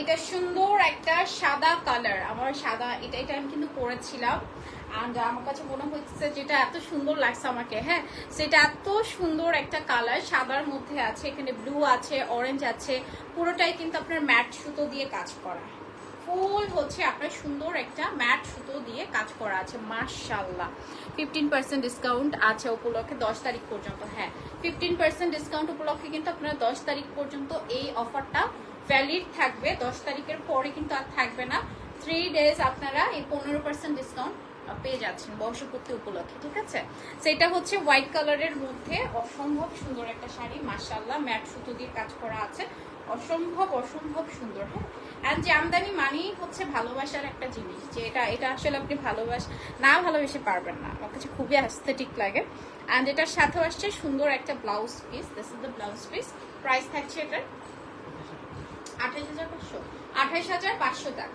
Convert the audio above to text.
এটা সুন্দর একটা সাদা কালার। আমার সাদা, এটা এটা আমি কিন্তু পরেছিলাম। আর আমার কাছে মনে হচ্ছে যেটা এত সুন্দর লাগছে আমাকে হ্যাঁ? সেটা এত সুন্দর একটা কালার, সাদার মধ্যে আছে, এখানে ব্লু আছে অরেঞ্জ আছে, পুরোটাই কিন্তু আপনার ম্যাট সুতো দিয়ে কাজ করা। ফুল হচ্ছে আপনার সুন্দর একটা ম্যাট সুতো দিয়ে কাজ করা আছে মার্শাল্লাহ ফিফটিন পার্সেন্ট ডিসকাউন্ট আছে উপলক্ষে, দশ তারিখ পর্যন্ত হ্যাঁ। ফিফটিন পার্সেন্ট ডিসকাউন্ট উপলক্ষে কিন্তু আপনারা দশ তারিখ পর্যন্ত এই অফারটা ভ্যালিড থাকবে। দশ তারিখের পরে কিন্তু আর থ্রি ডেজ আপনারা এই পনেরো পার্সেন্ট ডিসকাউন্ট পেয়ে যাচ্ছেন বর্ষপূর্তি উপলক্ষে, ঠিক আছে? সেটা হচ্ছে হোয়াইট কালারের মধ্যে অসম্ভব সুন্দর একটা শাড়ি মাসাল্লাহ ম্যাট সুতো দিয়ে কাজ করা আছে। অসম্ভব অসম্ভব সুন্দর হ্যাঁ? অ্যান্ড জামদানি মানেই হচ্ছে ভালোবাসার একটা জিনিস, যে এটা এটা আসলে আপনি ভালোবাস, না ভালোবেসে পারবেন না। আমার কাছে খুবই অ্যাস্থেটিক লাগে। অ্যান্ড এটার সাথেও আসছে সুন্দর একটা blouse piece this is the blouse piece price থাকছে এটার আঠাইশ হাজার পাঁচশো। আঠাইশ হাজার পাঁচশো টাকা।